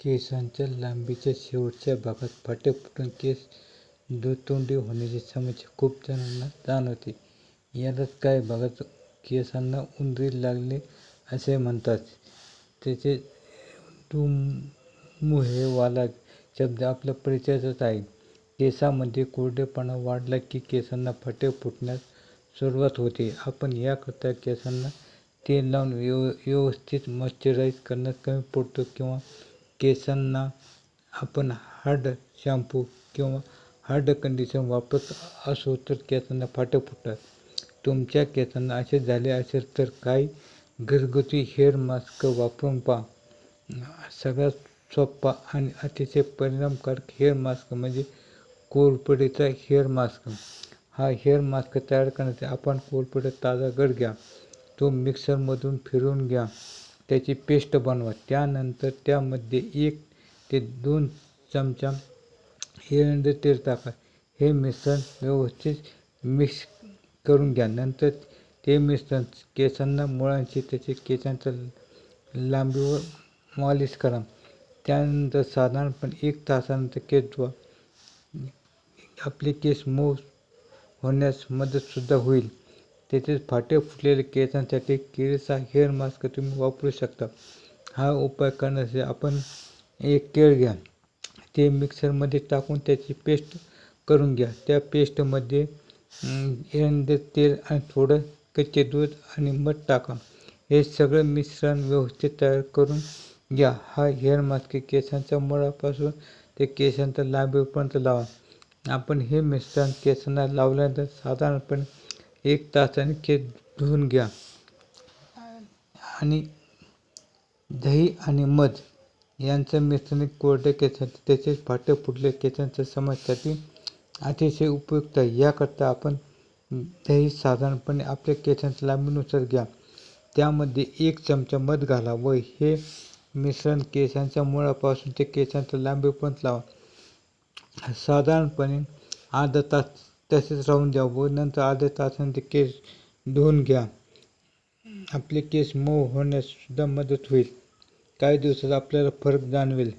केसांच्या लांबीच्या शेवटच्या भागात फाटे फुटून केस दुतोंडी होण्याची समस्या खूप जणांना जाणवते. यालाच काही भागात केसांना उंदीर लागले असे म्हणतात. तसेच वाला शब्द आपल्या परिचयाचाच आहे. केसांमध्ये कोरडेपणा वाढला की केसांना फाटे फुटण्यास सुरुवात होते. आपण याकरता केसांना तेल लावून व्यवस्थित मॉइश्चराइज करण्यास कमी पडतो किंवा केसांना आपण हार्ड शॅम्पू किंवा हार्ड कंडिशन वापरत असू तर केसांना फाटे फुटतात. तुमच्या केसांना असे झाले असेल तर काही घरगुती हेअर मास्क वापरून पहा. सगळ्यात सोपा आणि अतिशय परिणामकारक हेअर मास्क म्हणजे कोरपडीचा हेअर मास्क. हा हेअर मास्क तयार करण्यासाठी आपण कोरपडे ताजा गड घ्या. तो मिक्सरमधून फिरवून घ्या. त्याची पेस्ट बनवा. त्यानंतर त्यामध्ये एक ते दोन चमचा एरंड तेल टाका. हे मिश्रण व्यवस्थित मिक्स करून घ्या. नंतर ते मिश्रण केसांना मुळांशी त्याचे केसांच्या लांबीवर मालिश करा. त्यानंतर साधारणपणे एक तासानंतर केस धुवा. आपले केस मऊ होण्यास मदतसुद्धा होईल. तसेच फाटे फुटलेल्या केसांसाठी केळीचा हेअर मास्क तुम्ही वापरू शकता. हा उपाय करण्यासाठी आपण एक केळ घ्या. ते मिक्सरमध्ये टाकून त्याची पेस्ट करून घ्या. त्या पेस्टमध्ये एरंड तेल आणि थोडं कच्चे दूध आणि मध टाका. हे सगळं मिश्रण व्यवस्थित तयार करून घ्या. हा हेअर मास्क केसांच्या मुळापासून ते केसांच्या लांबीपर्यंत लावा. आपण हे मिश्रण केसांना लावल्यानंतर साधारणपणे एक तासाने केस धुवून घ्या. आणि दही आणि मध यांचं मिश्रण कोरड्या केसांसाठी तसेच फाटे फुटलेल्या केसांच्या समस्यासाठी अतिशय उपयुक्त आहे. याकरता आपण दही साधारणपणे आपल्या केसांच्या लांबीनुसार घ्या. त्यामध्ये एक चमचा मध घाला व हे मिश्रण केसांच्या मुळापासून ते केसांच्या लांबीपर्यंत लावा. साधारणपणे अर्धा तास तसेच राहून द्या व नंतर अर्ध्या तासाने ते केस धुवून घ्या. आपले केस मऊ होण्यास सुद्धा मदत होईल. काही दिवसात आपल्याला फरक जाणवेल.